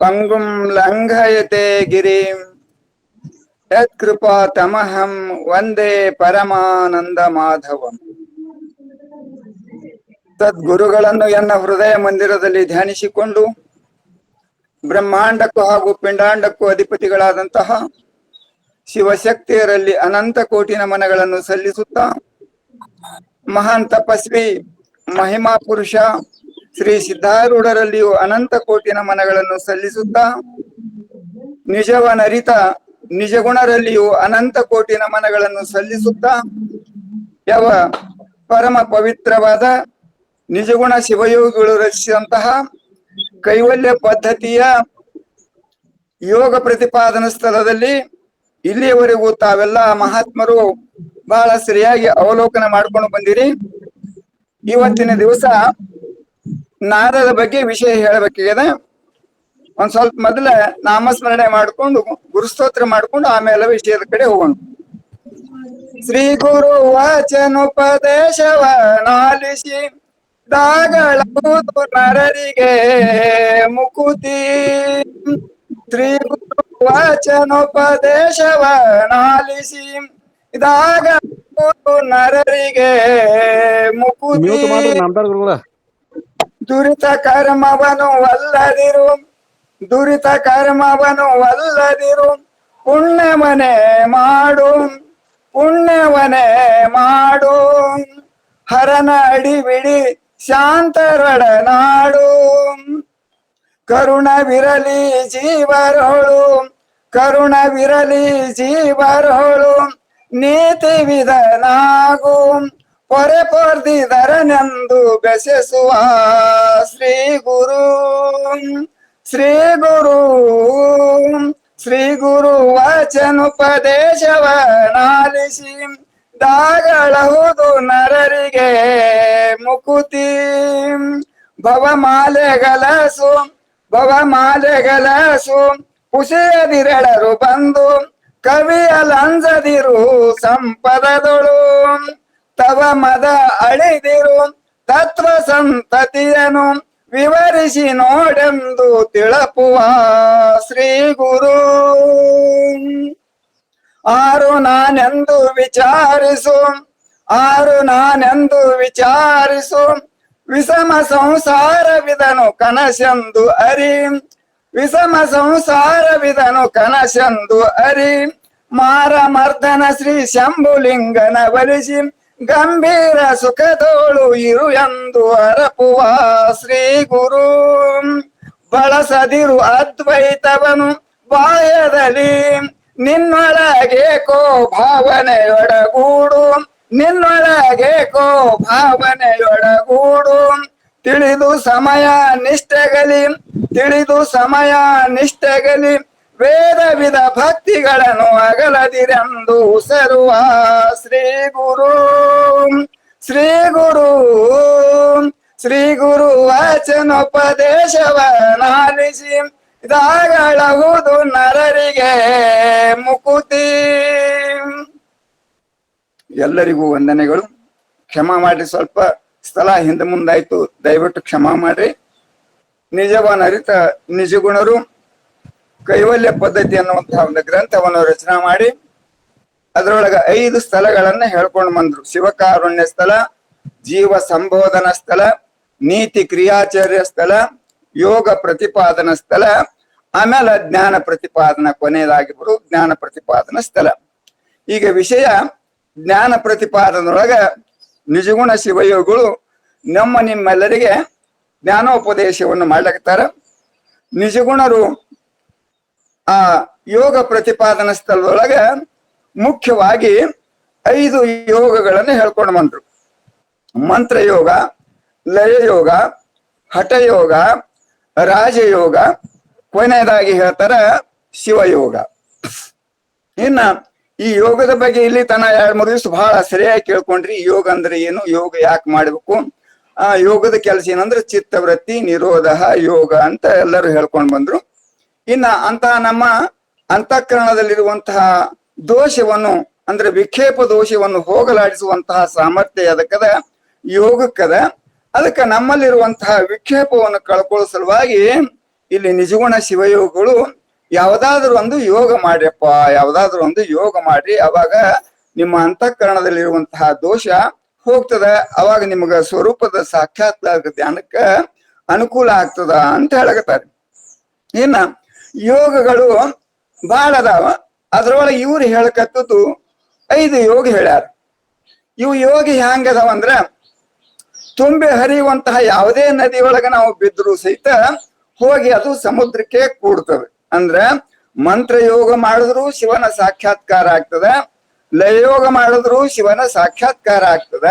ಪಂಗುಂ ಲಂಘಯತೆ ಗಿರಿಂ ಯತ್ಕೃಪಾ ತಮಹಂ ವಂದೇ ಪರಮಾನಂದ ಮಾಧವಂ ತದ್ಗುರುಗಳನ್ನು ಎನ್ನ ಹೃದಯ ಮಂದಿರದಲ್ಲಿ ಧ್ಯಾನಿಸಿಕೊಂಡು ಬ್ರಹ್ಮಾಂಡಕ್ಕೂ ಹಾಗೂ ಪಿಂಡಾಂಡಕ್ಕೂ ಅಧಿಪತಿಗಳಾದಂತಹ ಶಿವಶಕ್ತಿಯರಲ್ಲಿ ಅನಂತ ಕೋಟಿ ನಮನಗಳನ್ನು ಸಲ್ಲಿಸುತ್ತಾ ಮಹಾನ್ ತಪಸ್ವಿ ಮಹಿಮಾ ಪುರುಷ ಶ್ರೀ ಸಿದ್ಧಾರೂಢರಲ್ಲಿಯೂ ಅನಂತ ಕೋಟಿ ನಮನಗಳನ್ನು ಸಲ್ಲಿಸುತ್ತಾ, ನಿಜವನರಿತ, ನಿಜಗುಣರಲ್ಲಿಯೂ ಅನಂತ ಕೋಟಿ ನಮನಗಳನ್ನು ಸಲ್ಲಿಸುತ್ತಾ, ಯಾವ ಪರಮ ಪವಿತ್ರವಾದ ನಿಜಗುಣ ಶಿವಯೋಗಿಗಳು ರಚಿಸಿದಂತಹ ಕೈವಲ್ಯ ಪದ್ಧತಿಯ ಯೋಗ ಪ್ರತಿಪಾದನ ಸ್ಥಳದಲ್ಲಿ ಇಲ್ಲಿಯವರೆಗೂ ತಾವೆಲ್ಲ ಮಹಾತ್ಮರು ಬಹಳ ಸರಿಯಾಗಿ ಅವಲೋಕನ ಮಾಡ್ಕೊಂಡು ಬಂದಿರಿ. ಇವತ್ತಿನ ದಿವಸ ನಾದದ ಬಗ್ಗೆ ವಿಷಯ ಹೇಳಬೇಕಾಗಿದೆ. ಒಂದ್ ಸ್ವಲ್ಪ ಮೊದಲ ನಾಮಸ್ಮರಣೆ ಮಾಡ್ಕೊಂಡು ಗುರುಸ್ತೋತ್ರ ಮಾಡ್ಕೊಂಡು ಆಮೇಲೆ ವಿಷಯದ ಕಡೆ ಹೋಗೋಣ. ಶ್ರೀ ಗುರು ವಚನೋಪದೇಶವ ನಾಲಿಸಿ ದಾಗಳವುದು ನರರಿಗೆ ಮುಕುತಿ. ಶ್ರೀ ಗುರು ವಚನೋಪದೇಶವ ನಾಲಿಸಿ ದಾಗಳವುದು ನರರಿಗೆ ಮುಕುತಿ ದುರಿತ ಕರ್ಮವನು ಅಲ್ಲದಿರು. ದುರಿತ ಕರ್ಮವನು ಅಲ್ಲದಿರು. ಪುಣ್ಯವನೇ ಮಾಡು. ಪುಣ್ಯವನೇ ಮಾಡು. ಹರನ ಅಡಿಬಿಡಿ ಶಾಂತರಡನಾಡು. ಕರುಣವಿರಲಿ ಜೀವರೋಳು. ಕರುಣವಿರಲಿ ಜೀವರೋಳು. ನೀತಿ ವಿಧನಾಗು. ಪೊರೆ ಪೊರ್ದಿದರನೆಂದು ಬೆಸೆಸುವ ಶ್ರೀ ಗುರು. ಶ್ರೀ ಗುರು. ಶ್ರೀ ಗುರು ವಚನುಪದೇಶವ ನಾಲಿಸಿ ದಾಗಳಹುದು ನರರಿಗೆ ಮುಕುತಿ. ಭವಮಾಲೆಗಲಸು ಭವಮಾಲೆಗಲಸು ಹುಸಿಯದಿರಳರು ಬಂದು ಕವಿಯ ಲಂಜದಿರು ಸಂಪದದೊಳು. ತವ ಮದ ಅಳಿದಿರು, ತತ್ವ ಸಂತತಿಯನು ವಿವರಿಸಿ ನೋಡೆಂದು ತಿಳಪುವ ಶ್ರೀ ಗುರು. ಆರು ನಾನೆಂದು ವಿಚಾರಿಸು, ಆರು ನಾನೆಂದು ವಿಚಾರಿಸು, ವಿಷಮ ಸಂಸಾರವಿದನು ಕನಸೆಂದು ಅರಿ, ವಿಷಮ ಸಂಸಾರವಿದನು ಕನಸೆಂದು ಅರಿ ಮಾರ ಮರ್ದನ ಶ್ರೀ ಶಂಭುಲಿಂಗನ ಬಲಿಸಿ ಗಂಭೀರ ಸುಖದೋಳು ಇರು ಎಂದು ಅರಪುವ ಶ್ರೀ ಗುರು. ಬಳಸದಿರು ಅದ್ವೈತವನು ಬಾಯದಲ್ಲಿ. ನಿನ್ನೊಳಗೆ ಕೋ ಭಾವನೆಯೊಡಗೂಡು. ನಿನ್ನೊಳಗೆ ಕೋ ಭಾವನೆಯೊಡಗೂಡು. ತಿಳಿದು ಸಮಯ ನಿಷ್ಠೆಗಲಿ. ತಿಳಿದು ಸಮಯ ನಿಷ್ಠೆಗಲಿ. ವೇದ ವಿಧ ಭಕ್ತಿಗಳನ್ನು ಅಗಲದಿರೆಂದು ಸರುವ ಶ್ರೀ ಗುರು. ಶ್ರೀ ಗುರು. ಶ್ರೀ ಗುರು ವಚನೋಪದೇಶವ ನಾಲಿಸಿ ದಾಗಳಹುದು ನರರಿಗೆ ಮುಕುತಿ. ಎಲ್ಲರಿಗೂ ವಂದನೆಗಳು. ಕ್ಷಮಾ ಮಾಡ್ರಿ ಸ್ವಲ್ಪ ಸ್ಥಳ ಹಿಂದೆ ಮುಂದಾಯ್ತು. ದಯವಿಟ್ಟು ಕ್ಷಮಾ ಮಾಡ್ರಿ. ನಿಜವನರಿತ ನಿಜಗುಣರು. ಕೈವಲ್ಯ ಪದ್ಧತಿ ಅನ್ನುವಂತಹ ಒಂದು ಗ್ರಂಥವನ್ನು ರಚನಾ ಮಾಡಿ ಅದರೊಳಗ ಐದು ಸ್ಥಳಗಳನ್ನ ಹೇಳ್ಕೊಂಡು ಬಂದ್ರು. ಶಿವಕಾರುಣ್ಯ ಸ್ಥಳ, ಜೀವ ಸಂಬೋಧನಾ ಸ್ಥಳ, ನೀತಿ ಕ್ರಿಯಾಚಾರ್ಯ ಸ್ಥಳ, ಯೋಗ ಪ್ರತಿಪಾದನಾ ಸ್ಥಳ, ಆಮೇಲೆ ಜ್ಞಾನ ಪ್ರತಿಪಾದನ ಕೊನೆಯದಾಗಿ ಬರು ಜ್ಞಾನ ಪ್ರತಿಪಾದನಾ ಸ್ಥಳ. ಈಗ ವಿಷಯ ಜ್ಞಾನ ಪ್ರತಿಪಾದನೊಳಗ ನಿಜಗುಣ ಶಿವಯೋಗಗಳು ನಮ್ಮ ನಿಮ್ಮೆಲ್ಲರಿಗೆ ಜ್ಞಾನೋಪದೇಶವನ್ನು ಮಾಡ್ಲಕತ್ತಾರ. ನಿಜಗುಣರು ಆ ಯೋಗ ಪ್ರತಿಪಾದನಾ ಸ್ಥಳದೊಳಗ ಮುಖ್ಯವಾಗಿ ಐದು ಯೋಗಗಳನ್ನು ಹೇಳ್ಕೊಂಡು ಬಂದ್ರು. ಮಂತ್ರಯೋಗ ಲಯಯೋಗ ಹಠಯೋಗ ರಾಜಯೋಗ ಕೊನೆಯದಾಗಿ ಹೇಳ್ತಾರ ಶಿವಯೋಗ ಇನ್ನ ಈ ಯೋಗದ ಬಗ್ಗೆ ಇಲ್ಲಿ ತನ ಎರಡ್, ಮೂರು ದಿವಸ ಬಹಳ ಸರಿಯಾಗಿ ಕೇಳ್ಕೊಂಡ್ರಿ. ಯೋಗ ಅಂದ್ರೆ ಏನು? ಯೋಗ ಯಾಕೆ ಮಾಡ್ಬೇಕು? ಆ ಯೋಗದ ಕೆಲಸ ಏನಂದ್ರೆ ಚಿತ್ತವೃತ್ತಿ ನಿರೋಧ ಯೋಗ ಅಂತ ಎಲ್ಲರೂ ಹೇಳ್ಕೊಂಡ್ ಬಂದ್ರು. ಇನ್ನ ಅಂತ ನಮ್ಮ ಅಂತಃಕರಣದಲ್ಲಿರುವಂತಹ ದೋಷವನ್ನು, ಅಂದ್ರೆ ವಿಕ್ಷೇಪ ದೋಷವನ್ನು ಹೋಗಲಾಡಿಸುವಂತಹ ಸಾಮರ್ಥ್ಯ ಅದಕ್ಕದ ಯೋಗಕ್ಕದ. ಅದಕ್ಕೆ ನಮ್ಮಲ್ಲಿರುವಂತಹ ವಿಕ್ಷೇಪವನ್ನು ಕಳ್ಕೊಳ್ಳೋ ಸಲುವಾಗಿ ಇಲ್ಲಿ ನಿಜಗುಣ ಶಿವಯೋಗಗಳು ಯಾವ್ದಾದ್ರು ಒಂದು ಯೋಗ ಮಾಡ್ಯಪ್ಪ ಯಾವ್ದಾದ್ರು ಒಂದು ಯೋಗ ಮಾಡ್ರಿ, ಅವಾಗ ನಿಮ್ಮ ಅಂತಃಕರಣದಲ್ಲಿರುವಂತಹ ದೋಷ ಹೋಗ್ತದ, ಅವಾಗ ನಿಮಗ ಸ್ವರೂಪದ ಸಾಕ್ಷಾತ್ಕಾರ ಧ್ಯಾನಕ್ಕೆ ಅನುಕೂಲ ಆಗ್ತದ ಅಂತ ಹೇಳಕತ್ತಾರೆ. ಇನ್ನ ಯೋಗಗಳು ಬಹಳ ಅದಾವ. ಅದ್ರೊಳಗೆ ಇವ್ರು ಹೇಳಕತ್ತದ್ದು ಐದು ಯೋಗ ಹೇಳ್ಯಾರ. ಇವು ಯೋಗ ಹೆಂಗ್ ಅದಾವ ಅಂದ್ರ ತುಂಬಿ ಹರಿಯುವಂತಹ ಯಾವುದೇ ನದಿ ಒಳಗ ನಾವು ಬಿದ್ದರೂ ಸಹಿತ ಹೋಗಿ ಅದು ಸಮುದ್ರಕ್ಕೆ ಕೂಡ್ತವೆ. ಅಂದ್ರ ಮಂತ್ರ ಯೋಗ ಮಾಡಿದ್ರು ಶಿವನ ಸಾಕ್ಷಾತ್ಕಾರ ಆಗ್ತದ ಲಯಯೋಗ ಮಾಡಿದ್ರು ಶಿವನ ಸಾಕ್ಷಾತ್ಕಾರ ಆಗ್ತದ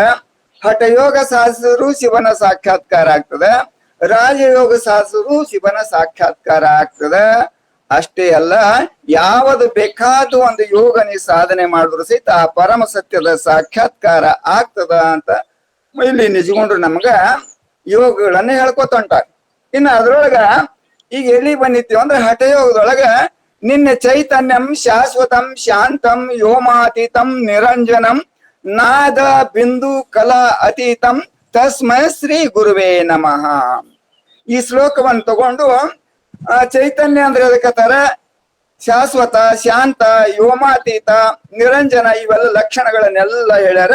ಹಠಯೋಗ ಸಾಧಿಸಿದ್ರು ಶಿವನ ಸಾಕ್ಷಾತ್ಕಾರ ಆಗ್ತದ, ರಾಜಯೋಗ ಸಾಧಿಸಿದ್ರು ಶಿವನ ಸಾಕ್ಷಾತ್ಕಾರ ಆಗ್ತದ. ಅಷ್ಟೇ ಅಲ್ಲ, ಯಾವುದು ಬೇಕಾದ ಒಂದು ಯೋಗ ನೀ ಸಾಧನೆ ಮಾಡಿದ್ರು ಸಹಿತ ಆ ಪರಮ ಸತ್ಯದ ಸಾಕ್ಷಾತ್ಕಾರ ಆಗ್ತದ ಅಂತ ಇಲ್ಲಿ ನಿಜಗೊಂಡ್ರು ನಮ್ಗ ಯೋಗಗಳನ್ನ ಹೇಳ್ಕೊತ ಇನ್ನು ಅದ್ರೊಳಗ ಈಗ ಎಲ್ಲಿ ಬಂದಿತ್ತು ಅಂದ್ರೆ ಹಠಯೋಗದೊಳಗ ನಿನ್ನ ಚೈತನ್ಯಂ ಶಾಶ್ವತಂ ಶಾಂತಂ ಯೋಮಾತೀತಂ ನಿರಂಜನಂ ನಾದ ಬಿಂದು ಕಲಾ ಅತೀತಂ ತಸ್ಮೈ ಶ್ರೀ ಗುರುವೇ ನಮಃ. ಈ ಶ್ಲೋಕವನ್ನು ತಗೊಂಡು ಆ ಚೈತನ್ಯ ಅಂದ್ರೆ ಅದಕ್ಕತ್ತಾರ ಶಾಶ್ವತ, ಶಾಂತ ಯೋಮಾತೀತ ನಿರಂಜನ ಇವೆಲ್ಲ ಲಕ್ಷಣಗಳನ್ನೆಲ್ಲ ಹೇಳ್ಯಾರ.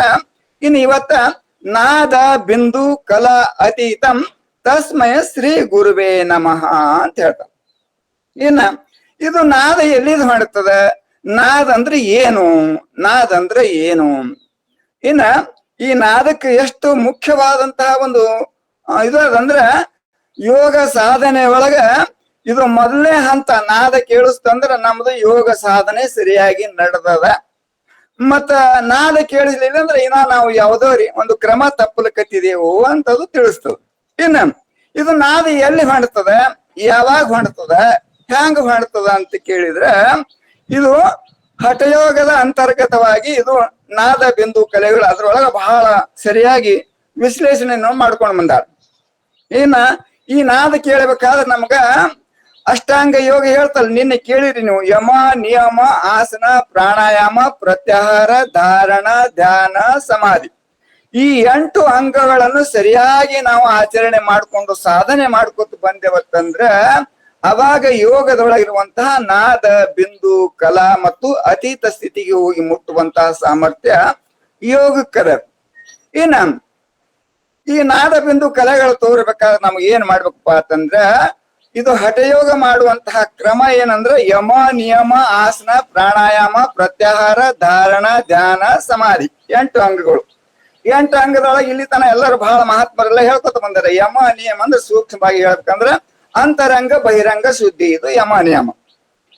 ಇನ್ನು ಇವತ್ತ ನಾದ, ಬಿಂದು, ಕಲಾ, ಅತೀತಂ ತಸ್ಮಯ ಶ್ರೀ ಗುರುವೇ ನಮಃ ಅಂತ ಹೇಳ್ತಾರೆ. ಇನ್ನ ಇದು ನಾದ ಎಲ್ಲಿದ್ ಮಾಡುತ್ತದ ನಾದ ಅಂದ್ರೆ ಏನು? ನಾದ ಅಂದ್ರೆ ಏನು? ಇನ್ನ ಈ ನಾದಕ್ಕೆ ಎಷ್ಟು ಮುಖ್ಯವಾದಂತಹ ಒಂದು ಇದು ಅದಂದ್ರ ಯೋಗ ಸಾಧನೆ ಒಳಗ ಇದು ಮೊದಲನೇ ಹಂತ ನಾದ ಕೇಳಿಸ್ತಂದ್ರ ನಮ್ದು ಯೋಗ ಸಾಧನೆ ಸರಿಯಾಗಿ ನಡೆದದ. ಮತ್ತ ನಾದ ಕೇಳಿಸ್ಲಿಲ್ಲ ಅಂದ್ರೆ ಇನ್ನ ನಾವು ಯಾವ್ದೋ ರೀ ಒಂದು ಕ್ರಮ ತಪ್ಪಲಕತ್ತಿದೇವು ಅಂತದು ತಿಳಿಸ್ತದ. ಇನ್ನ ಇದು ನಾದ ಎಲ್ಲಿ ಹೊಂಡ್ತದ ಯಾವಾಗ ಹೊಂಡ್ತದ ಹ್ಯಾಂಗ ಹೊಂಡ್ತದ ಅಂತ ಕೇಳಿದ್ರ, ಇದು ಹಠಯೋಗದ ಅಂತರ್ಗತವಾಗಿ ಇದು ನಾದ ಬಿಂದು ಕಲೆಗಳು ಅದ್ರೊಳಗ ಬಹಳ ಸರಿಯಾಗಿ ವಿಶ್ಲೇಷಣೆಯನ್ನು ಮಾಡ್ಕೊಂಡು ಬಂದಾರ. ಇನ್ನ ಈ ನಾದ ಕೇಳಬೇಕಾದ್ರೆ ನಮ್ಗ ಅಷ್ಟಾಂಗ ಯೋಗ ಹೇಳ್ತಲ್ಲ ನಿನ್ನೆ ಕೇಳಿರಿ ನೀವು, ಯಮ, ನಿಯಮ, ಆಸನ, ಪ್ರಾಣಾಯಾಮ, ಪ್ರತ್ಯಾಹಾರ, ಧಾರಣ, ಧ್ಯಾನ, ಸಮಾಧಿ. ಈ ಎಂಟು ಅಂಗಗಳನ್ನು ಸರಿಯಾಗಿ ನಾವು ಆಚರಣೆ ಮಾಡ್ಕೊಂಡು ಸಾಧನೆ ಮಾಡ್ಕೊತ ಬಂದೇವತ್ತಂದ್ರ, ಅವಾಗ ಯೋಗದೊಳಗಿರುವಂತಹ ನಾದ, ಬಿಂದು, ಕಲಾ ಮತ್ತು ಅತೀತ ಸ್ಥಿತಿಗೆ ಹೋಗಿ ಮುಟ್ಟುವಂತಹ ಸಾಮರ್ಥ್ಯ ಯೋಗಕ್ಕದ. ಇನ್ನ ಈ ನಾದ, ಬಿಂದು, ಕಲೆಗಳು ತೋರ್ಬೇಕಾದ್ರೆ ನಮ್ಗೆ ಏನ್ ಮಾಡ್ಬೇಕಪ್ಪ ಅಂತಂದ್ರ ಇದು ಹಠಯೋಗ ಮಾಡುವಂತಹ ಕ್ರಮ ಏನಂದ್ರೆ ಯಮ, ನಿಯಮ, ಆಸನ, ಪ್ರಾಣಾಯಾಮ, ಪ್ರತ್ಯಾಹಾರ, ಧಾರಣ, ಧ್ಯಾನ, ಸಮಾಧಿ. ಎಂಟು ಅಂಗಗಳು. ಎಂಟು ಅಂಗದೊಳಗೆ ಇಲ್ಲಿ ತನ ಎಲ್ಲರೂ ಬಹಳ ಮಹಾತ್ಮರೆಲ್ಲ ಹೇಳ್ಕೊತ ಬಂದಾರೆ. ಯಮ, ನಿಯಮ ಅಂದ್ರೆ ಸೂಕ್ಷ್ಮವಾಗಿ ಹೇಳ್ಬೇಕಂದ್ರ ಅಂತರಂಗ, ಬಹಿರಂಗ ಶುದ್ಧಿ. ಇದು ಯಮ, ನಿಯಮ.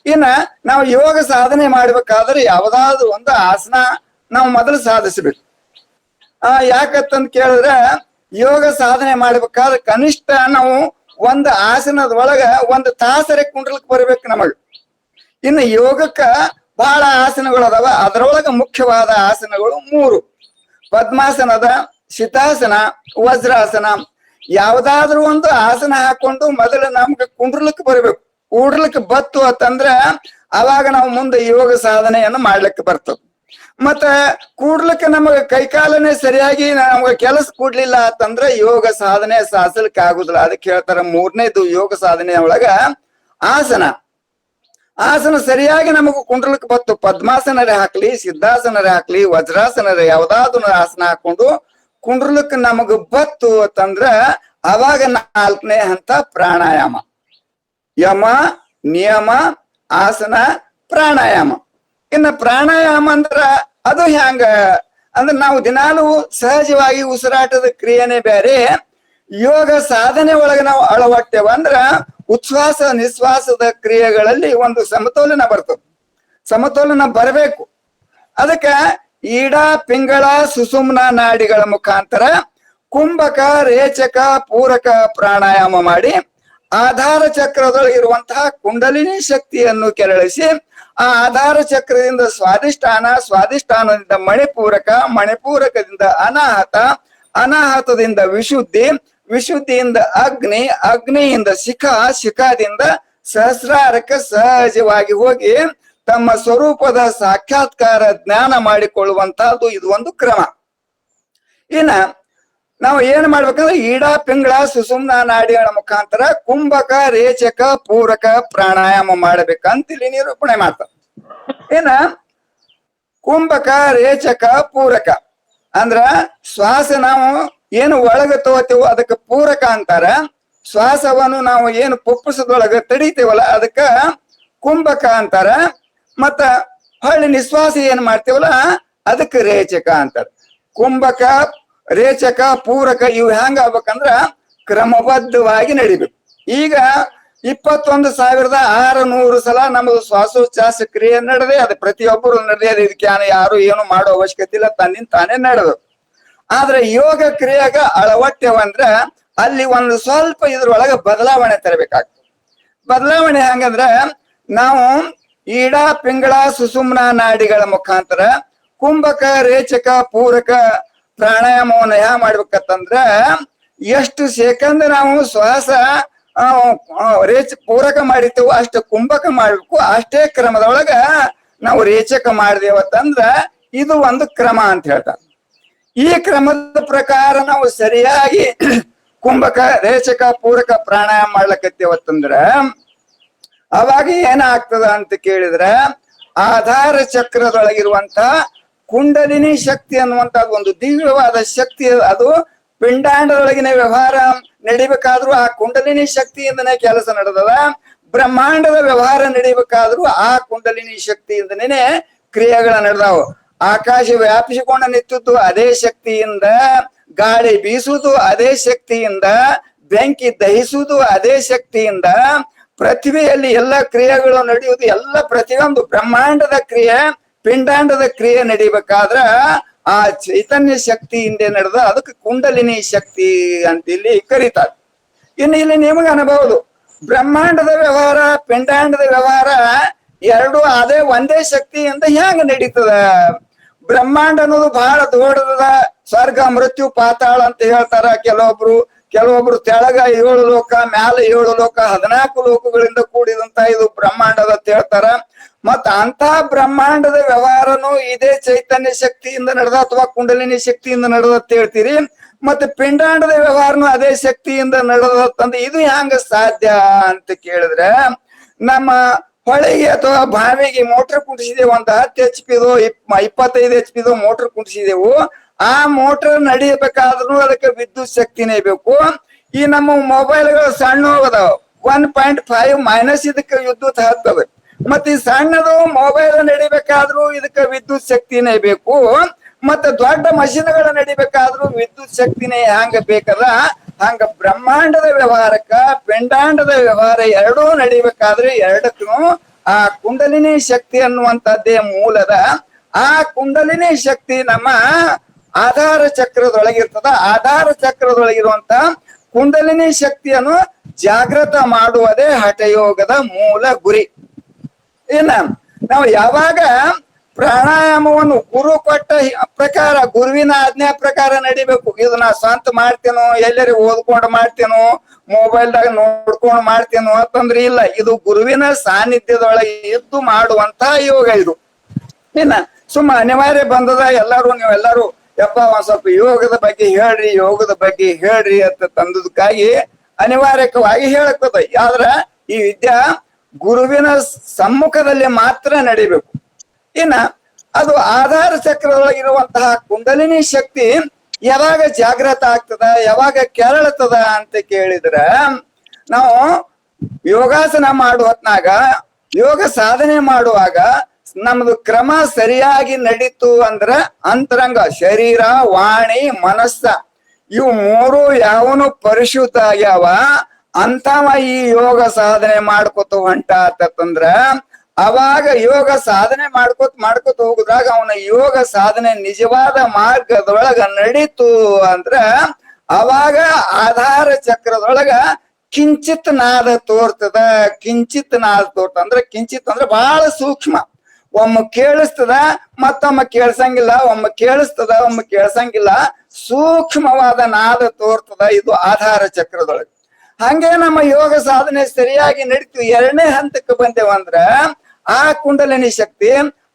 ಇನ್ನ ನಾವು ಯೋಗ ಸಾಧನೆ ಮಾಡ್ಬೇಕಾದ್ರೆ ಯಾವ್ದಾದ್ರು ಒಂದು ಆಸನ ನಾವು ಮೊದಲು ಸಾಧಿಸ್ಬೇಕು. ಆ, ಯಾಕಂತಂದ್ ಕೇಳಿದ್ರೆ ಯೋಗ ಸಾಧನೆ ಮಾಡ್ಬೇಕಾದ್ರೆ ಕನಿಷ್ಠ ನಾವು ಒಂದು ಆಸನದ ಒಳಗ ಒಂದ್ ತಾಸರೆ ಕುಂಡ್ಲಕ್ ಬರ್ಬೇಕು ನಮಗ್. ಇನ್ನು ಯೋಗಕ್ಕ ಬಹಳ ಆಸನಗಳು ಅದಾವ ಅದರೊಳಗ ಮುಖ್ಯವಾದ ಆಸನಗಳು ಮೂರು. ಪದ್ಮಾಸನದ, ಶಿತಾಸನ, ವಜ್ರಾಸನ, ಯಾವ್ದಾದ್ರು ಒಂದು ಆಸನ ಹಾಕೊಂಡು ಮೊದಲು ನಮ್ಗೆ ಕುಂಡ್ರಲಿಕ್ ಬರ್ಬೇಕು. ಕೂಡ್ಲಿಕ್ಕೆ ಬತ್ತು ಅಂತಂದ್ರ ಅವಾಗ ನಾವು ಮುಂದೆ ಯೋಗ ಸಾಧನೆಯನ್ನು ಮಾಡ್ಲಿಕ್ಕೆ ಬರ್ತದೆ. ಮತ್ತ ಕೂಡ್ಲಕ್ಕೆ ನಮಗ ಕೈಕಾಲನೇ ಸರಿಯಾಗಿ ನಮ್ಗ ಕೆಲಸ ಕೂಡ್ಲಿಲ್ಲ ಅಂತಂದ್ರೆ ಯೋಗ ಸಾಧನೆ ಸಾಧಿಸ್ಲಿಕ್ಕೆ ಆಗುದಿಲ್ಲ. ಅದಕ್ಕೆ ಹೇಳ್ತಾರ ಮೂರನೇದು ಯೋಗ ಸಾಧನೆ ಒಳಗ ಆಸನ. ಆಸನ ಸರಿಯಾಗಿ ನಮಗ ಕುಂಡ್ಲಕ್ಕೆ ಬತ್ತು. ಪದ್ಮಾಸನರೇ ಹಾಕ್ಲಿ, ಸಿದ್ಧಾಸನರೇ ಹಾಕ್ಲಿ, ವಜ್ರಾಸನರೇ ಯಾವ್ದಾದ್ರು ಆಸನ ಹಾಕೊಂಡು ಕುಂಡ್ರಲಕ್ಕೆ ನಮಗ ಬತ್ತು ಅಂತಂದ್ರ ಅವಾಗ ನಾಲ್ಕನೇ ಹಂತ ಪ್ರಾಣಾಯಾಮ. ಯಮ, ನಿಯಮ, ಆಸನ, ಪ್ರಾಣಾಯಾಮ. ಇನ್ನ ಪ್ರಾಣಾಯಾಮ ಅಂದ್ರ ಅದು ಹ್ಯಾಂಗ? ಅಂದ್ರೆ ನಾವು ದಿನಾಲು ಸಹಜವಾಗಿ ಉಸಿರಾಟದ ಕ್ರಿಯೆನೇ ಬೇರೆ, ಯೋಗ ಸಾಧನೆ ಒಳಗೆ ನಾವು ಅಳವಟ್ಟೆವ ಅಂದ್ರ ಉಚ್ಛ್ವಾಸ ನಿಶ್ವಾಸದ ಕ್ರಿಯೆಗಳಲ್ಲಿ ಒಂದು ಸಮತೋಲನ ಬರ್ತದೆ. ಸಮತೋಲನ ಬರಬೇಕು. ಅದಕ್ಕ ಈಡ, ಪಿಂಗಳ, ಸುಸುಮ್ನ ನಾಡಿಗಳ ಮುಖಾಂತರ ಕುಂಭಕ, ರೇಚಕ, ಪೂರಕ ಪ್ರಾಣಾಯಾಮ ಮಾಡಿ ಆಧಾರ ಚಕ್ರದೊಳಗಿರುವಂತಹ ಕುಂಡಲಿನಿ ಶಕ್ತಿಯನ್ನು ಕೆರಳಿಸಿ ಆ ಆಧಾರ ಚಕ್ರದಿಂದ ಸ್ವಾದಿಷ್ಠಾನ ಸ್ವಾದಿಷ್ಠಾನದಿಂದ ಮಣಿಪೂರಕ, ಮಣಿಪೂರಕದಿಂದ ಅನಾಹತ, ಅನಾಹತದಿಂದ ವಿಶುದ್ಧಿ, ವಿಶುದ್ಧಿಯಿಂದ ಅಗ್ನಿ, ಅಗ್ನಿಯಿಂದ ಶಿಖ, ಶಿಖದಿಂದ ಸಹಸ್ರಾರಕ್ಕೆ ಸಹಜವಾಗಿ ಹೋಗಿ ತಮ್ಮ ಸ್ವರೂಪದ ಸಾಕ್ಷಾತ್ಕಾರ ಜ್ಞಾನ ಮಾಡಿಕೊಳ್ಳುವಂತಹದ್ದು ಇದು ಒಂದು ಕ್ರಮ. ಇನ್ನ ನಾವು ಏನ್ ಮಾಡ್ಬೇಕಂದ್ರೆ ಈಡ, ಪಿಂಗಳ ಸುಸುಮ್ನ ನಾಡಿಗಳ ಮುಖಾಂತರ ಕುಂಭಕ, ರೇಚಕ, ಪೂರಕ ಪ್ರಾಣಾಯಾಮ ಮಾಡ್ಬೇಕಂತ ಇಲ್ಲಿ ನಿರೂಪಣೆ ಮಾಡ್ತಾರೆ. ಏನ? ಕುಂಭಕ, ರೇಚಕ, ಪೂರಕ. ಅಂದ್ರ ಶ್ವಾಸ ನಾವು ಏನು ಒಳಗ ತಗೋತೀವೋ ಅದಕ್ಕೆ ಪೂರಕ ಅಂತಾರ. ಶ್ವಾಸವನ್ನು ನಾವು ಏನು ಪುಪ್ಪಸದೊಳಗ ತಡಿತೀವಲ್ಲ ಅದಕ್ಕ ಕುಂಭಕ ಅಂತಾರ. ಮತ್ತ ಹೊಳ್ಳಿ ನಿಶ್ವಾಸ ಏನ್ ಮಾಡ್ತೀವಲ್ಲ ಅದಕ್ಕೆ ರೇಚಕ ಅಂತಾರ. ಕುಂಭಕ ರೇಚಕ, ಪೂರಕ ಇವು ಹೆಂಗ ಆಗ್ಬೇಕಂದ್ರ ಕ್ರಮಬದ್ಧವಾಗಿ ನಡಿಬೇಕು. ಈಗ ಇಪ್ಪತ್ತೊಂದು ಸಾವಿರದ ಆರು ನೂರು ಸಲ ನಮ್ಮದು ಶ್ವಾಸೋಚ್ಛ್ವಾಸ ಕ್ರಿಯೆ ನಡೆದೇ ಅದು. ಪ್ರತಿಯೊಬ್ಬರು ನಡೆಯೋದು ಇದಕ್ಕೆ ಯಾರು- ಏನು ಮಾಡೋ ಅವಶ್ಯಕತೆ ಇಲ್ಲ. ತನ್ನಿಂದ ತಾನೇ ನಡೆದು. ಆದ್ರೆ ಯೋಗ ಕ್ರಿಯೆಗ ಅಳವಟ್ಟೆವಂದ್ರ ಅಲ್ಲಿ ಒಂದು ಸ್ವಲ್ಪ ಇದ್ರೊಳಗ ಬದಲಾವಣೆ ತರಬೇಕಾಗ್ತದೆ. ಬದಲಾವಣೆ ಹೆಂಗಂದ್ರ ನಾವು ಈಡ, ಪಿಂಗಳ, ಸುಸುಮ್ನ ನಾಡಿಗಳ ಮುಖಾಂತರ ಕುಂಭಕ, ರೇಚಕ, ಪೂರಕ ಪ್ರಾಣಾಯಾಮವನ್ನು ಯಾವ ಮಾಡ್ಬೇಕಂತಂದ್ರ ಎಷ್ಟು ಸೆಕೆಂಡ್ ನಾವು ಶ್ವಾಸ ರೇಚ ಪೂರಕ ಮಾಡಿರ್ತೇವೆ ಅಷ್ಟು ಕುಂಭಕ ಮಾಡ್ಬೇಕು. ಅಷ್ಟೇ ಕ್ರಮದೊಳಗ ನಾವು ರೇಚಕ ಮಾಡಿದೇವತ್ತಂದ್ರ ಇದು ಒಂದು ಕ್ರಮ ಅಂತ ಹೇಳ್ತಾರೆ. ಈ ಕ್ರಮದ ಪ್ರಕಾರ ನಾವು ಸರಿಯಾಗಿ ಕುಂಭಕ, ರೇಚಕ, ಪೂರಕ ಪ್ರಾಣಾಯಾಮ ಮಾಡ್ಲಕತ್ತೇವತ್ತಂದ್ರ ಅವಾಗ ಏನಾಗ್ತದ ಅಂತ ಕೇಳಿದ್ರ ಆಧಾರ ಚಕ್ರದೊಳಗಿರುವಂತ ಕುಂಡಲಿನಿ ಶಕ್ತಿ ಅನ್ನುವಂತ ಒಂದು ದಿವ್ಯವಾದ ಶಕ್ತಿ ಅದು ಪಿಂಡಾಂಡದೊಳಗಿನ ವ್ಯವಹಾರ ನಡಿಬೇಕಾದ್ರೂ ಆ ಕುಂಡಲಿನಿ ಶಕ್ತಿಯಿಂದನೇ ಕೆಲಸ ನಡೆದದ. ಬ್ರಹ್ಮಾಂಡದ ವ್ಯವಹಾರ ನಡಿಬೇಕಾದ್ರೂ ಆ ಕುಂಡಲಿನಿ ಶಕ್ತಿಯಿಂದನೇ ಕ್ರಿಯೆಗಳ ನಡೆದವು. ಆಕಾಶ ವ್ಯಾಪಿಸಿಕೊಂಡು ನಿಂತಿದ್ದು ಅದೇ ಶಕ್ತಿಯಿಂದ ಗಾಳಿ ಬೀಸುವುದು, ಅದೇ ಶಕ್ತಿಯಿಂದ ಬೆಂಕಿ ದಹಿಸುವುದು, ಅದೇ ಶಕ್ತಿಯಿಂದ ಪೃಥ್ವಿಯಲ್ಲಿ ಎಲ್ಲ ಕ್ರಿಯೆಗಳು ನಡೆಯುವುದು, ಎಲ್ಲ ಪ್ರತಿಯೊಂದು ಬ್ರಹ್ಮಾಂಡದ ಕ್ರಿಯೆ ಪಿಂಡಾಂಡದ ಕ್ರಿಯೆ ನಡಿಬೇಕಾದ್ರ ಆ ಚೈತನ್ಯ ಶಕ್ತಿ ಹಿಂದೆ ನಡೆದ ಅದಕ್ಕೆ ಕುಂಡಲಿನಿ ಶಕ್ತಿ ಅಂತ ಇಲ್ಲಿ ಕರೀತಾರೆ. ಇನ್ನು ಇಲ್ಲಿ ನಿಮಗೆ ಅನ್ಬಹುದು, ಬ್ರಹ್ಮಾಂಡದ ವ್ಯವಹಾರ, ಪಿಂಡಾಂಡದ ವ್ಯವಹಾರ ಎರಡು ಅದೇ ಒಂದೇ ಶಕ್ತಿಯಿಂದ ಹೆಂಗ ನಡೀತದ? ಬ್ರಹ್ಮಾಂಡ ಅನ್ನೋದು ಬಹಳ ದೊಡ್ಡದ ಸ್ವರ್ಗ, ಮೃತ್ಯು, ಪಾತಾಳ ಅಂತ ಹೇಳ್ತಾರ. ಕೆಲವೊಬ್ರು ಕೆಲವೊಬ್ರು ತೆಳಗ ಏಳು ಲೋಕ, ಮ್ಯಾಲ ಏಳು ಲೋಕ, ಹದಿನಾಲ್ಕು ಲೋಕಗಳಿಂದ ಕೂಡಿದಂತ ಇದು ಬ್ರಹ್ಮಾಂಡದ ಅಂತ ಹೇಳ್ತಾರ ಮತ್ತ ಅಂತ ಬ್ರಹ್ಮಾಂಡದ ವ್ಯವಹಾರನು ಇದೇ ಚೈತನ್ಯ ಶಕ್ತಿಯಿಂದ ನಡೆದ ಅಥವಾ ಕುಂಡಲಿನಿ ಶಕ್ತಿಯಿಂದ ನಡೆದ ಅಂತ ಹೇಳ್ತೀರಿ. ಮತ್ತೆ ಪಿಂಡಾಂಡದ ವ್ಯವಹಾರನು ಅದೇ ಶಕ್ತಿಯಿಂದ ನಡೆದತ್ತಂದ್ರೆ ಇದು ಹ್ಯಾಂಗ ಸಾಧ್ಯ ಅಂತ ಕೇಳಿದ್ರೆ ನಮ್ಮ ಹೊಳೆಗೆ ಅಥವಾ ಬಾವಿಗೆ ಮೋಟರ್ ಕುಂಟಿಸಿದೆವು ಒಂದ್ ಹತ್ತು ಎಚ್ ಪಿದು ಇಪ್ಪತ್ತೈದು ಎಚ್ ಪಿದು ಮೋಟರ್ ಕುಣಿಸಿದೆವು ಆ ಮೋಟರ್ ನಡಿಬೇಕಾದ್ರೂ ಅದಕ್ಕೆ ವಿದ್ಯುತ್ ಶಕ್ತಿನೇ ಬೇಕು. ಈ ನಮ್ಮ ಮೊಬೈಲ್ಗಳು ಸಣ್ಣ ಅದಾವ ಒನ್ ಪಾಯಿಂಟ್ ಫೈವ್ ಮೈನಸ್ ಇದಕ್ಕೆ ವಿದ್ಯುತ್ ಹಾಕ್ತವೆ. ಮತ್ತೆ ಈ ಸಣ್ಣದು ಮೊಬೈಲ್ ನಡಿಬೇಕಾದ್ರೂ ಇದಕ್ಕೆ ವಿದ್ಯುತ್ ಶಕ್ತಿನೇ ಬೇಕು. ಮತ್ತೆ ದೊಡ್ಡ ಮಷಿನ್ಗಳ ನಡಿಬೇಕಾದ್ರೂ ವಿದ್ಯುತ್ ಶಕ್ತಿನೇ ಹ್ಯಾಂಗ ಬೇಕಲ್ಲ? ಹಂಗ ಬ್ರಹ್ಮಾಂಡದ ವ್ಯವಹಾರಕ್ಕ ಪಿಂಡಾಂಡದ ವ್ಯವಹಾರ ಎರಡೂ ನಡಿಬೇಕಾದ್ರೆ ಎರಡಕ್ಕೂ ಆ ಕುಂಡಲಿನಿ ಶಕ್ತಿ ಅನ್ನುವಂಥದ್ದೇ ಮೂಲದ ಆ ಕುಂಡಲಿನಿ ಶಕ್ತಿ ನಮ್ಮ ಆಧಾರ ಚಕ್ರದೊಳಗಿರ್ತದ. ಆಧಾರ ಚಕ್ರದೊಳಗಿರುವಂತ ಕುಂಡಲಿನಿ ಶಕ್ತಿಯನ್ನು ಜಾಗೃತ ಮಾಡುವುದೇ ಹಠಯೋಗದ ಮೂಲ ಗುರಿ. ಏನ? ನಾವು ಯಾವಾಗ ಪ್ರಾಣಾಯಾಮವನ್ನು ಗುರು ಕೊಟ್ಟ ಪ್ರಕಾರ, ಗುರುವಿನ ಆಜ್ಞಾ ಪ್ರಕಾರ ನಡಿಬೇಕು. ಇದು ನಾ ಸ್ವಂತ ಮಾಡ್ತೇನೋ ಎಲ್ಲರಿ ಓದ್ಕೊಂಡು ಮಾಡ್ತೇನೋ ಮೊಬೈಲ್ದಾಗ ನೋಡ್ಕೊಂಡು ಮಾಡ್ತೇನೋ ಅಂತಂದ್ರೆ ಇಲ್ಲ. ಇದು ಗುರುವಿನ ಸಾನ್ನಿಧ್ಯದೊಳಗೆ ಇದ್ದು ಮಾಡುವಂತ ಯೋಗ ಇದು. ಇನ್ನ ಸುಮ್ಮ ಅನಿವಾರ್ಯ ಬಂದದ ಎಲ್ಲಾರು ನೀವು ಎಲ್ಲಾರು ಯಪ್ಪ ಸ್ವಲ್ಪ ಯೋಗದ ಬಗ್ಗೆ ಹೇಳ್ರಿ, ಯೋಗದ ಬಗ್ಗೆ ಹೇಳ್ರಿ ಅಂತ ತಂದದಕ್ಕಾಗಿ ಅನಿವಾರ್ಯಕವಾಗಿ ಹೇಳಕ್ಕದ ಆದ್ರ ಈ ವಿದ್ಯಾ ಗುರುವಿನ ಸಮ್ಮುಖದಲ್ಲಿ ಮಾತ್ರ ನಡಿಬೇಕು. ಇನ್ನ ಅದು ಆಧಾರ ಚಕ್ರದೊಳಗಿರುವಂತಹ ಕುಂಡಲಿನಿ ಶಕ್ತಿ ಯಾವಾಗ ಜಾಗೃತ ಆಗ್ತದ, ಯಾವಾಗ ಕೆರಳತದ ಅಂತ ಕೇಳಿದ್ರ, ನಾವು ಯೋಗಾಸನ ಮಾಡುವತ್ನಾಗ ಯೋಗ ಸಾಧನೆ ಮಾಡುವಾಗ ನಮ್ದು ಕ್ರಮ ಸರಿಯಾಗಿ ನಡೀತು ಅಂದ್ರ ಅಂತರಂಗ, ಶರೀರ, ವಾಣಿ, ಮನಸ್ಸ, ಇವು ಮೂರು ಯಾವನು ಪರಿಶುದ್ಧ ಆಗ್ಯಾವ. ಅಂತವ ಈ ಯೋಗ ಸಾಧನೆ ಮಾಡ್ಕೊತ ಹೊಂಟಾತಂದ್ರ ಅವಾಗ ಯೋಗ ಸಾಧನೆ ಮಾಡ್ಕೋತ ಮಾಡ್ಕೋತ ಹೋಗುದ್ರಾಗ ಅವನ ಯೋಗ ಸಾಧನೆ ನಿಜವಾದ ಮಾರ್ಗದೊಳಗ ನಡೀತು ಅಂದ್ರ, ಅವಾಗ ಆಧಾರ ಚಕ್ರದೊಳಗ ಕಿಂಚಿತ್ ನಾದ ತೋರ್ತದ. ಕಿಂಚಿತ್ ನಾದ ತೋರ್ತ ಅಂದ್ರ ಕಿಂಚಿತ್ ಅಂದ್ರ ಬಹಳ ಸೂಕ್ಷ್ಮ. ಒಮ್ಮ ಕೇಳಿಸ್ತದ, ಮತ್ತೊಮ್ಮ ಕೇಳ್ಸಂಗಿಲ್ಲ, ಒಮ್ಮ ಕೇಳಿಸ್ತದ, ಒಮ್ಮ ಕೇಳ್ಸಂಗಿಲ್ಲ. ಸೂಕ್ಷ್ಮವಾದ ನಾದ ತೋರ್ತದ ಇದು ಆಧಾರ ಚಕ್ರದೊಳಗೆ. ಹಂಗೆ ನಮ್ಮ ಯೋಗ ಸಾಧನೆ ಸರಿಯಾಗಿ ನಡೀತು. ಎರಡನೇ ಹಂತಕ್ಕೆ ಬಂದೇವಂದ್ರ ಆ ಕುಂಡಲಿನಿ ಶಕ್ತಿ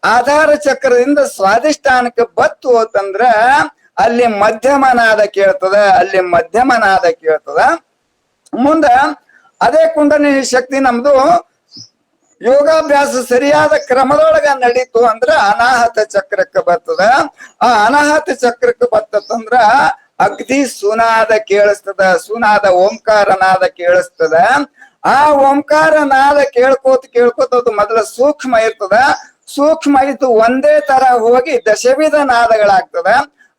ಆಧಾರ ಚಕ್ರದಿಂದ ಸ್ವಾಧಿಷ್ಠಾನಕ್ಕೆ ಬತ್ತು ಹೋತಂದ್ರ, ಅಲ್ಲಿ ಮಧ್ಯಮನಾದ ಕೇಳ್ತದ, ಅಲ್ಲಿ ಮಧ್ಯಮನಾದ ಕೇಳ್ತದ. ಮುಂದ ಅದೇ ಕುಂಡಲಿನಿ ಶಕ್ತಿ ನಮ್ದು ಯೋಗಾಭ್ಯಾಸ ಸರಿಯಾದ ಕ್ರಮದೊಳಗ ನಡೀತು ಅಂದ್ರ ಅನಾಹತ ಚಕ್ರಕ್ಕೆ ಬರ್ತದ. ಆ ಅನಾಹತ ಚಕ್ರಕ್ಕೆ ಬರ್ತದಂದ್ರ ಅಗ್ದಿ ಸುನಾದ ಕೇಳಿಸ್ತದ, ಸುನಾದ ಓಂಕಾರ ನಾದ ಕೇಳಿಸ್ತದ. ಆ ಓಂಕಾರ ನಾದ ಕೇಳ್ಕೋತ ಕೇಳ್ಕೋತ ಅದು ಮೊದಲ ಸೂಕ್ಷ್ಮ ಇರ್ತದ. ಸೂಕ್ಷ್ಮ ಇದ್ದು ಒಂದೇ ತರ ಹೋಗಿ ದಶವಿಧ ನಾದಗಳಾಗ್ತದ.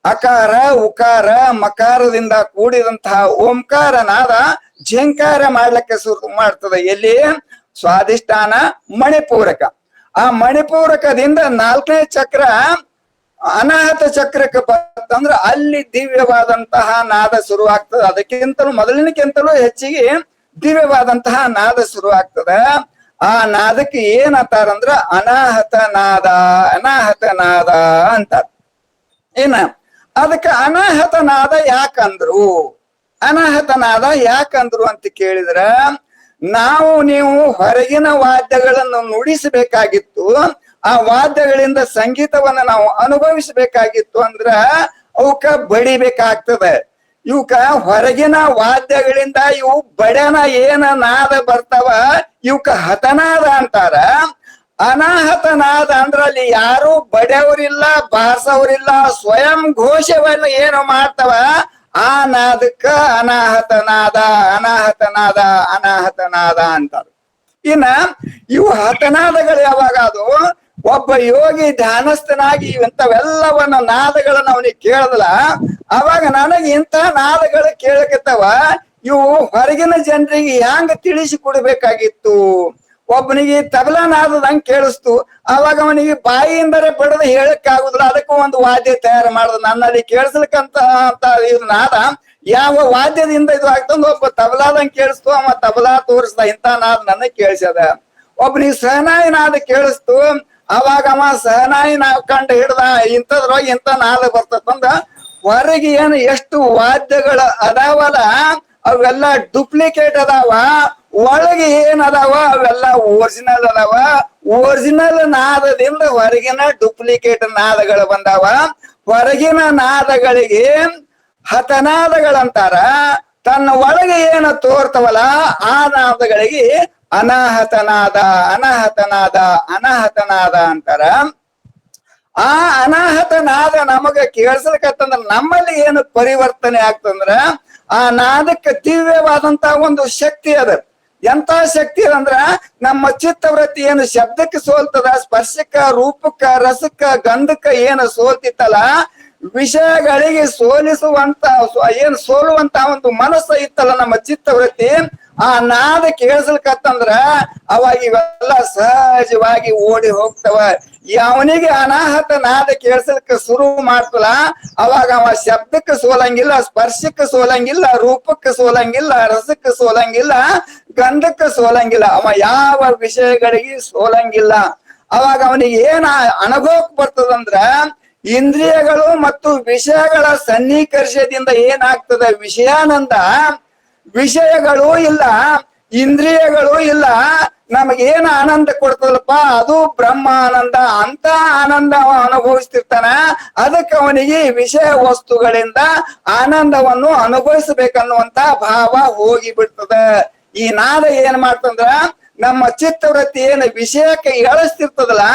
ಅಕಾರ, ಉಕಾರ, ಮಕಾರದಿಂದ ಕೂಡಿದಂತಹ ಓಂಕಾರ ನಾದ ಝೇಂಕಾರ ಮಾಡ್ಲಿಕ್ಕೆ ಶುರು ಮಾಡ್ತದೆ. ಎಲ್ಲಿ? ಸ್ವಾದಿಷ್ಠಾನ ಮಣಿಪೂರಕ. ಆ ಮಣಿಪೂರಕದಿಂದ ನಾಲ್ಕನೇ ಚಕ್ರ ಅನಾಹತ ಚಕ್ರಕ್ಕೆ ಬಂತಂದ್ರ ಅಲ್ಲಿ ದಿವ್ಯವಾದಂತಹ ನಾದ ಶುರುವಾಗ್ತದೆ. ಅದಕ್ಕಿಂತಲೂ ಮೊದಲಿನಕ್ಕಿಂತಲೂ ಹೆಚ್ಚಿಗೆ ದಿವ್ಯವಾದಂತಹ ನಾದ ಶುರುವಾಗ್ತದ. ಆ ನಾದಕ್ಕೆ ಏನ್ ಅಂತಾರಂದ್ರ ಅನಾಹತ ನಾದ ಅನಾಹತ ನಾದ ಅಂತಾರ. ಏನ? ಅದಕ್ಕೆ ಅನಾಹತ ನಾದ ಯಾಕಂದ್ರು? ಅನಾಹತ ನಾದ ಯಾಕಂದ್ರು ಅಂತ ಕೇಳಿದ್ರ ನಾವು ನೀವು ಹೊರಗಿನ ವಾದ್ಯಗಳನ್ನು ನುಡಿಸಬೇಕಾಗಿತ್ತು, ಆ ವಾದ್ಯಗಳಿಂದ ಸಂಗೀತವನ್ನ ನಾವು ಅನುಭವಿಸಬೇಕಾಗಿತ್ತು ಅಂದ್ರ ಅವಕ್ಕ ಬಡಿಬೇಕಾಗ್ತದೆ. ಇವಕ್ಕ ಹೊರಗಿನ ವಾದ್ಯಗಳಿಂದ ಇವು ಬಡನ ಏನ ನಾದ ಬರ್ತಾವ, ಇವಕ್ಕ ಹತನಾದ ಅಂತಾರ. ಅನಾಹತನಾದ ಅಂದ್ರ ಅಲ್ಲಿ ಯಾರು ಬಡವರಿಲ್ಲ, ಬಾಸವರಿಲ್ಲ, ಸ್ವಯಂ ಘೋಷವನ್ನು ಏನು ಮಾಡ್ತಾವ ಆ ನಾದಕ್ಕ ಅನಾಹತನಾದ ಅನಾಹತನಾದ ಅನಾಹತನಾದ ಅಂತಾರೆ. ಇನ್ನ ಇವು ಹತನಾದಗಳು ಯಾವಾಗ ಅದು? ಒಬ್ಬ ಯೋಗಿ ಧ್ಯಾನಸ್ಥನಾಗಿ ಇವಂತವೆಲ್ಲವನ್ನ ನಾದಗಳನ್ನ ಅವನಿಗೆ ಕೇಳದಲ್ಲ, ಅವಾಗ ನನಗೆ ಇಂಥ ನಾದಗಳು ಕೇಳಕತ್ತವ, ಇವು ಹೊರಗಿನ ಜನರಿಗೆ ಹ್ಯಾಂಗ ತಿಳಿಸಿ ಕೊಡ್ಬೇಕಾಗಿತ್ತು ಒಬ್ಬನಿಗೆ ತಬಲಾ ಕೇಳಿಸ್ತು. ಅವಾಗ ಅವನಿಗೆ ಬಾಯಿಯಿಂದಲೇ ಬಡದು ಹೇಳಕ್ ಆಗುದಿಲ್ಲ ಅದಕ್ಕೂ ಒಂದು ವಾದ್ಯ ತಯಾರು ಮಾಡುದು. ನನ್ನಲ್ಲಿ ಕೇಳಿಸ್ಲಿಕ್ಕಂತ ಇದು ನಾದ ಯಾವ ವಾದ್ಯದಿಂದ ಇದು ಆಗ್ತಂದ ಒಬ್ಬ ತಬಲಾದಂಗ್ ಕೇಳಿಸ್ತು. ಅವ ತಬಲಾ ತೋರಿಸ್ದ. ಇಂತ ನಾದ ನನ್ನ ಕೇಳಿಸದ ಒಬ್ಬನಿಗೆ ಸಹನಾಯಿ ನಾದ ಕೇಳಿಸ್ತು. ಅವಾಗ ಅವ ಸಹನಾಯಿ ನಾವ್ ಕಂಡು ಹಿಡ್ದ, ಇಂಥದ್ರೊಳಗೆ ಇಂಥ ನಾದ ಬರ್ತದಂದ ಹೊರಗೆ ಏನು ಎಷ್ಟು ವಾದ್ಯಗಳ ಅದಾವಲ್ಲ, ಅವೆಲ್ಲ ಡುಪ್ಲಿಕೇಟ್ ಅದಾವ. ಒಳಗೆ ಏನ್ ಅದಾವ ಅವೆಲ್ಲ ಒರಿಜಿನಲ್ ಅದಾವ. ಒರಿಜಿನಲ್ ನಾದದಿಂದ ಹೊರಗಿನ ಡುಪ್ಲಿಕೇಟ್ ನಾದಗಳು ಬಂದಾವ. ಹೊರಗಿನ ನಾದಗಳಿಗೆ ಹತನಾದಗಳಂತಾರ. ತನ್ನ ಒಳಗೆ ಏನು ತೋರ್ತವಲ್ಲ, ಆ ನಾದಗಳಿಗೆ ಅನಾಹತನಾದ ಅನಾಹತನಾದ ಅನಾಹತನಾದ ಅಂತಾರ. ಆ ಅನಾಹತನಾದ ನಮಗ ಕೇಳಿಸ್ಲಿಕ್ಕಂದ್ರ ನಮ್ಮಲ್ಲಿ ಏನು ಪರಿವರ್ತನೆ ಆಗ್ತಂದ್ರ, ಆ ನಾದಕ್ಕೆ ದಿವ್ಯವಾದಂತ ಒಂದು ಶಕ್ತಿ ಅದ. ಎಂತ ಶಕ್ತಿ ಅಂದ್ರ ನಮ್ಮ ಚಿತ್ತವೃತ್ತಿ ಏನು ಶಬ್ದಕ್ಕೆ ಸೋಲ್ತದ, ಸ್ಪರ್ಶಕ್ಕ, ರೂಪಕ್ಕ, ರಸಕ್ಕ, ಗಂಧಕ್ಕ ಏನು ಸೋಲ್ತಿತ್ತಲ್ಲ, ವಿಷಯಗಳಿಗೆ ಸೋಲಿಸುವಂತ ಸ್ವ- ಏನ್ ಸೋಲುವಂತ ಒಂದು ಮನಸ್ಸು ಇತ್ತಲ್ಲ ನಮ್ಮ ಚಿತ್ತವೃತ್ತಿ, ಆ ನಾದ ಕೇಳಿಸ್ಲಿಕ್ಕತ್ತಂದ್ರ ಅವಾಗ ಇವೆಲ್ಲ ಸಹಜವಾಗಿ ಓಡಿ ಹೋಗ್ತವ. ಅವನಿಗೆ ಅನಾಹತ ನಾದ ಕೇಳಿಸಲಿಕ್ಕೆ ಶುರು ಮಾಡ್ತಲ್ಲ, ಅವಾಗ ಅವ ಶಬ್ದಕ್ಕೆ ಸೋಲಂಗಿಲ್ಲ, ಸ್ಪರ್ಶಕ್ಕೆ ಸೋಲಂಗಿಲ್ಲ, ರೂಪಕ್ಕೆ ಸೋಲಂಗಿಲ್ಲ, ರಸಕ್ಕೆ ಸೋಲಂಗಿಲ್ಲ, ಗಂಧಕ್ಕೆ ಸೋಲಂಗಿಲ್ಲ. ಅವ ಯಾವ ವಿಷಯಗಳಿಗೆ ಸೋಲಂಗಿಲ್ಲ. ಅವಾಗ ಅವನಿಗೆ ಏನ ಅನುಭವಕ್ಕೆ ಬರ್ತದಂದ್ರ, ಇಂದ್ರಿಯಗಳು ಮತ್ತು ವಿಷಯಗಳ ಸನ್ನಿಕರ್ಷದಿಂದ ಏನಾಗ್ತದ? ವಿಷಯಾನಂದ ವಿಷಯಗಳು ಇಲ್ಲ, ಇಂದ್ರಿಯಗಳು ಇಲ್ಲ ನಮಗೇನ ಆನಂದ ಕೊಡ್ತದಲ್ಲಪ್ಪ? ಅದು ಬ್ರಹ್ಮಾನಂದ. ಅಂತ ಆನಂದ ಅನುಭವಿಸ್ತಿರ್ತಾನ. ಅದಕ್ಕೆ ಅವನಿಗೆ ವಿಷಯ ವಸ್ತುಗಳಿಂದ ಆನಂದವನ್ನು ಅನುಭವಿಸಬೇಕನ್ನುವಂತ ಭಾವ ಹೋಗಿ ಬಿಡ್ತದ ಈ ನಾದ ಏನ್ ಮಾಡ್ತಂದ್ರ, ನಮ್ಮ ಚಿತ್ತವೃತ್ತಿ ಏನು ವಿಷಯಕ್ಕೆ ಎಳಸ್ತಿರ್ತದಲ್ಲ,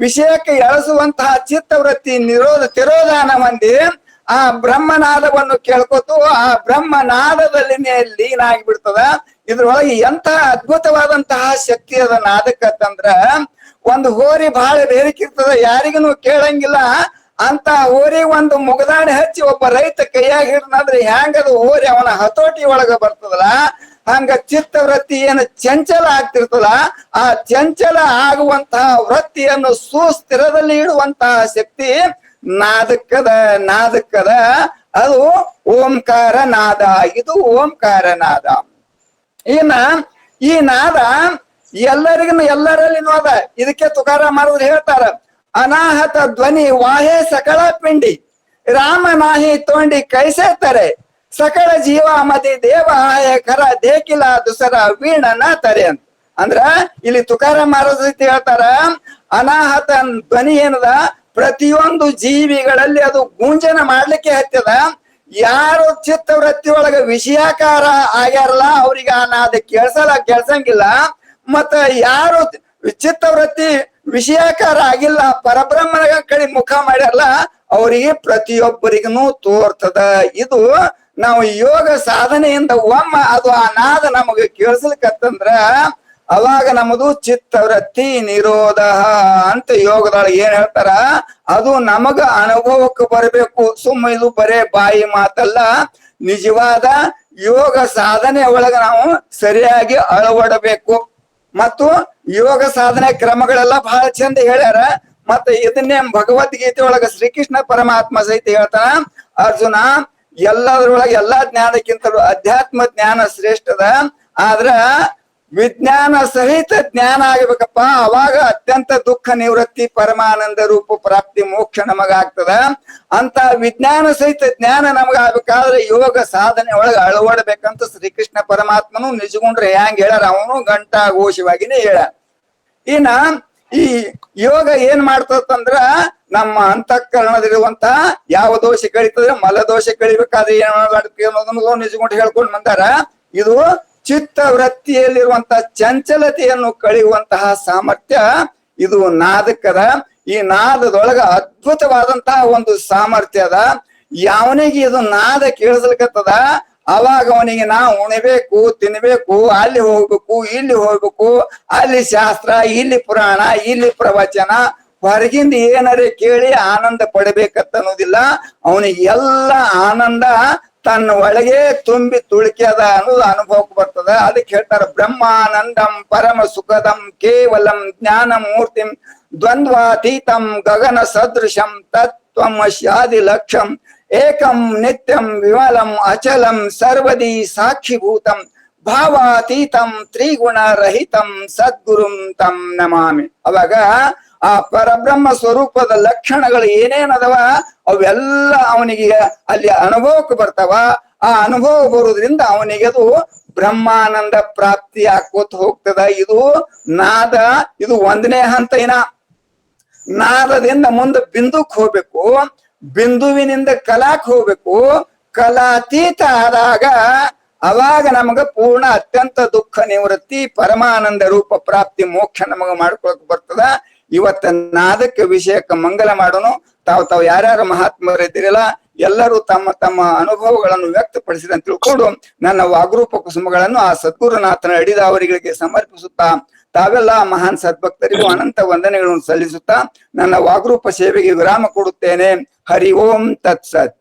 ವಿಷಯಕ್ಕೆ ಎಳಸುವಂತಹ ಚಿತ್ತವೃತ್ತಿ ನಿರೋಧ, ತಿರೋಧಾನ ಮಂದಿ ಆ ಬ್ರಹ್ಮನಾದವನ್ನು ಕೇಳ್ಕೊತು ಆ ಬ್ರಹ್ಮನಾದದಲ್ಲಿನೇ ಲೀನ ಆಗಿಬಿಡ್ತದ ಇದ್ರೊಳಗೆ ಎಂತ ಅದ್ಭುತವಾದಂತಹ ಶಕ್ತಿ ಅದ ನಾದಕ್ಕಂದ್ರ ಒಂದು ಹೋರಿ ಬಹಳ ಬೇರಿಕಿರ್ತದ ಯಾರಿಗೂ ಕೇಳಂಗಿಲ್ಲ. ಅಂತ ಹೋರಿ ಒಂದು ಮುಗದಾಣೆ ಹಚ್ಚಿ ಒಬ್ಬ ರೈತ ಕೈಯಾಗ ಹಿಡ್ದಂದ್ರೆ ಹ್ಯಾಂಗದು ಹೋರಿ ಅವನ ಹತೋಟಿ ಒಳಗ ಬರ್ತದಲ್ಲ? ಹಂಗ ಚಿತ್ತ ವೃತ್ತಿ ಏನು ಚಂಚಲ ಆಗ್ತಿರ್ತದ? ಆ ಚಂಚಲ ಆಗುವಂತಹ ವೃತ್ತಿಯನ್ನು ಸುಸ್ಥಿರದಲ್ಲಿ ಇಡುವಂತಹ ಶಕ್ತಿ ನಾದಕ್ಕದ ನಾದಕ್ಕದ, ಅದು ಓಂಕಾರ ನಾದ. ಇದು ಓಂಕಾರ ನಾದ. ಇನ್ನ ಈ ನಾದ ಎಲ್ಲರಿಗೂ ಎಲ್ಲರಲ್ಲಿನೂ ಅದ ಇದಕ್ಕೆ ತುಕಾರ ಮಾಡಿದ್ರೆ ಹೇಳ್ತಾರ. ಅನಾಹತ ಧ್ವನಿ ವಾಹೆ ಸಕಳ ಪಿಂಡಿ. ರಾಮ ನಾಹಿ ತೋಂಡಿ ಕೈಸೇತಾರೆ. ಸಕಳ ಜೀವ ಮದಿ ದೇವ ಆಯ ಕರ ದೇಕಿಲ ದುಸರ ವೀಣನ ತರೆ ಅಂತ. ಅಂದ್ರ ಇಲ್ಲಿ ತುಕಾರ ಮಹಾರಾಜ ಹೇಳ್ತಾರ. ಅನಾಹತ ಧ್ವನಿ ಏನದ? ಪ್ರತಿಯೊಂದು ಜೀವಿಗಳಲ್ಲಿ ಅದು ಗುಂಜನ ಮಾಡ್ಲಿಕ್ಕೆ ಹತ್ತದ. ಯಾರು ಚಿತ್ತವೃತ್ತಿ ಒಳಗ ವಿಷಯಾಕಾರ ಆಗ್ಯಾರಲ್ಲ, ಅವ್ರಿಗೆ ನಾದ ಕೇಳ್ಸಲ್ಲ, ಕೇಳ್ಸಂಗಿಲ್ಲ. ಮತ್ತ ಯಾರು ಚಿತ್ತವೃತ್ತಿ ವಿಷಯಾಕಾರ ಆಗಿಲ್ಲ, ಪರಬ್ರಹ್ಮನ ಕಡೆ ಮುಖ ಮಾಡ್ಯಾರಲ್ಲ, ಅವರಿಗೆ ಪ್ರತಿಯೊಬ್ಬರಿಗೂ ತೋರ್ತದ. ಇದು ನಾವು ಯೋಗ ಸಾಧನೆಯಿಂದ ಒಮ್ಮ ಅದು ಆ ನಾದ ನಮಗೆ ಕೇಳಿಸ್ಲಿಕ್ಕತ್ತಂದ್ರ ಅವಾಗ ನಮ್ಮದು ಚಿತ್ತವೃತ್ತಿ ನಿರೋಧ ಅಂತ ಯೋಗದೊಳಗೆ ಏನ್ ಹೇಳ್ತಾರ? ಅದು ನಮಗ ಅನುಭವಕ್ಕೆ ಬರಬೇಕು. ಸುಮ್ಮ ಇದು ಬರೇ ಬಾಯಿ ಮಾತಲ್ಲ. ನಿಜವಾದ ಯೋಗ ಸಾಧನೆ ಒಳಗ ನಾವು ಸರಿಯಾಗಿ ಅಳವಡಬೇಕು. ಮತ್ತು ಯೋಗ ಸಾಧನೆ ಕ್ರಮಗಳೆಲ್ಲ ಬಹಳ ಚಂದ ಹೇಳ್ಯಾರ. ಮತ್ತೆ ಇದನ್ನೇ ಭಗವದ್ಗೀತೆ ಒಳಗ ಶ್ರೀಕೃಷ್ಣ ಪರಮಾತ್ಮ ಸಹಿತ ಹೇಳ್ತಾನ ಅರ್ಜುನ, ಎಲ್ಲದ್ರೊಳಗೆ ಎಲ್ಲಾ ಜ್ಞಾನಕ್ಕಿಂತಲೂ ಅಧ್ಯಾತ್ಮ ಜ್ಞಾನ ಶ್ರೇಷ್ಠದ. ಆದ್ರ ವಿಜ್ಞಾನ ಸಹಿತ ಜ್ಞಾನ ಆಗಬೇಕಪ್ಪ. ಅವಾಗ ಅತ್ಯಂತ ದುಃಖ ನಿವೃತ್ತಿ ಪರಮಾನಂದ ರೂಪ ಪ್ರಾಪ್ತಿ ಮೋಕ್ಷ ನಮಗಾಗ್ತದ. ಅಂತ ವಿಜ್ಞಾನ ಸಹಿತ ಜ್ಞಾನ ನಮಗ ಆಗ್ಬೇಕಾದ್ರೆ ಯೋಗ ಸಾಧನೆ ಒಳಗೆ ಅಳವಡ್ಬೇಕಂತ ಶ್ರೀಕೃಷ್ಣ ಪರಮಾತ್ಮನು ನಿಜಗೊಂಡ್ರೆ ಹ್ಯಾಂಗ ಹೇಳ್ಯಾರ? ಅವನು ಗಂಟಾ ಘೋಷವಾಗಿನೇ ಹೇಳ ಇನ್ನ ಈ ಯೋಗ ಏನ್ ಮಾಡ್ತದಂದ್ರ ನಮ್ಮ ಅಂತಃಕರಣದಿರುವಂತ ಯಾವ ದೋಷ ಕಳಿತದ್ರೆ ಮಲ ದೋಷ ಕಳಿಬೇಕಾದ್ರೆ ಏನ್ ಮಾಡ್ಬೇಕು ಅನ್ನೋದನ್ನ ನಿಜಗೊಂಡು ಹೇಳ್ಕೊಂಡು ಬಂದಾರ. ಇದು ಚಿತ್ತ ವೃತ್ತಿಯಲ್ಲಿರುವಂತ ಚಂಚಲತೆಯನ್ನು ಕಳೆಯುವಂತಹ ಸಾಮರ್ಥ್ಯ ಇದು ನಾದಕ್ಕದ. ಈ ನಾದದೊಳಗ ಅದ್ಭುತವಾದಂತಹ ಒಂದು ಸಾಮರ್ಥ್ಯ ಅದ. ಯಾವನಿಗೆ ಇದು ನಾದ ಕೇಳಿಸ್ಲಿಕ್ಕತ್ತದ ಅವಾಗ ಅವನಿಗೆ ನಾ ಉಣಬೇಕು, ತಿನ್ಬೇಕು, ಅಲ್ಲಿ ಹೋಗ್ಬೇಕು, ಇಲ್ಲಿ ಹೋಗ್ಬೇಕು, ಅಲ್ಲಿ ಶಾಸ್ತ್ರ, ಇಲ್ಲಿ ಪುರಾಣ, ಇಲ್ಲಿ ಪ್ರವಚನ, ಹೊರಗಿಂದ ಏನಾರೇ ಕೇಳಿ ಆನಂದ ಪಡಬೇಕಂತ ಅನ್ನೋದಿಲ್ಲ ಅವನಿಗೆ ಎಲ್ಲ ಆನಂದ ತನ್ನ ಒಳಗೆ ತುಂಬಿ ತುಳುಕ್ಯದ ಅನ್ನೋದು ಅನುಭವಕ್ಕೆ ಬರ್ತದ. ಅದಕ್ಕೆ ಹೇಳ್ತಾರ, ಬ್ರಹ್ಮಾನಂದಂ ಪರಮ ಸುಖದಂ ಕೇವಲಂ ಜ್ಞಾನ ಮೂರ್ತಿಂ ದ್ವಂದ್ವಾತೀತಂ ಗಗನ ಸದೃಶಂ ತತ್ವಂ ಶಾದಿ ಲಕ್ಷ್ಯಂ ಏಕಂ ನಿತ್ಯಂ ವಿಮಲಂ ಅಚಲಂ ಸರ್ವದಿ ಸಾಕ್ಷಿಭೂತಂ ಭಾವಾತೀತಂ ತ್ರಿಗುಣ ರಹಿತಂ ಸದ್ಗುರುಂ ತಂ ನಮಾಮಿ. ಅವಾಗ ಆ ಪರಬ್ರಹ್ಮ ಸ್ವರೂಪದ ಲಕ್ಷಣಗಳು ಏನೇನದವ ಅವೆಲ್ಲ ಅವನಿಗೆ ಅಲ್ಲಿ ಅನುಭವಕ್ಕೆ ಬರ್ತಾವ. ಆ ಅನುಭವ ಬರುವುದರಿಂದ ಅವನಿಗೆ ಅದು ಬ್ರಹ್ಮಾನಂದ ಪ್ರಾಪ್ತಿ ಆಕೋತ ಹೋಗ್ತದ. ಇದು ನಾದ, ಇದು ಒಂದನೇ ಹಂತ ಏನ ನಾದದಿಂದ ಮುಂದೆ ಬಿಂದುಕ್ ಹೋಗ್ಬೇಕು, ಬಿಂದುವಿನಿಂದ ಕಲಾಕ್ ಹೋಗ್ಬೇಕು. ಕಲಾತೀತ ಆದಾಗ ಅವಾಗ ನಮಗ ಪೂರ್ಣ ಅತ್ಯಂತ ದುಃಖ ನಿವೃತ್ತಿ, ಪರಮಾನಂದ ರೂಪ ಪ್ರಾಪ್ತಿ, ಮೋಕ್ಷ ನಮಗ ಮಾಡ್ಕೊಳಕ್ ಬರ್ತದ. ಇವತ್ತ ನಾದಕ್ಕೆ ವಿಷಯಕ್ಕೆ ಮಂಗಲ ಮಾಡೋನು, ತಾವು ತಾವು ಯಾರ್ಯಾರು ಮಹಾತ್ಮರಿದ್ದೀರಲ್ಲ, ಎಲ್ಲರೂ ತಮ್ಮ ತಮ್ಮ ಅನುಭವಗಳನ್ನು ವ್ಯಕ್ತಪಡಿಸಿದ ತಿಳ್ಕೊಂಡು ನನ್ನ ವಾಗ್ರೂಪ ಕುಸುಮಗಳನ್ನು ಆ ಸದ್ಗುರುನಾಥನ ಅಡಿದ ಅವರಿಗೆ ಸಮರ್ಪಿಸುತ್ತಾ, ತಾವೆಲ್ಲ ಮಹಾನ್ ಸದ್ಭಕ್ತರಿಗೂ ಅನಂತ ವಂದನೆಗಳನ್ನು ಸಲ್ಲಿಸುತ್ತಾ, ನನ್ನ ವಾಗ್ರೂಪ ಸೇವೆಗೆ ವಿರಾಮ ಕೊಡುತ್ತೇನೆ. ಹರಿ ಓಂ ತತ್ಸತ್.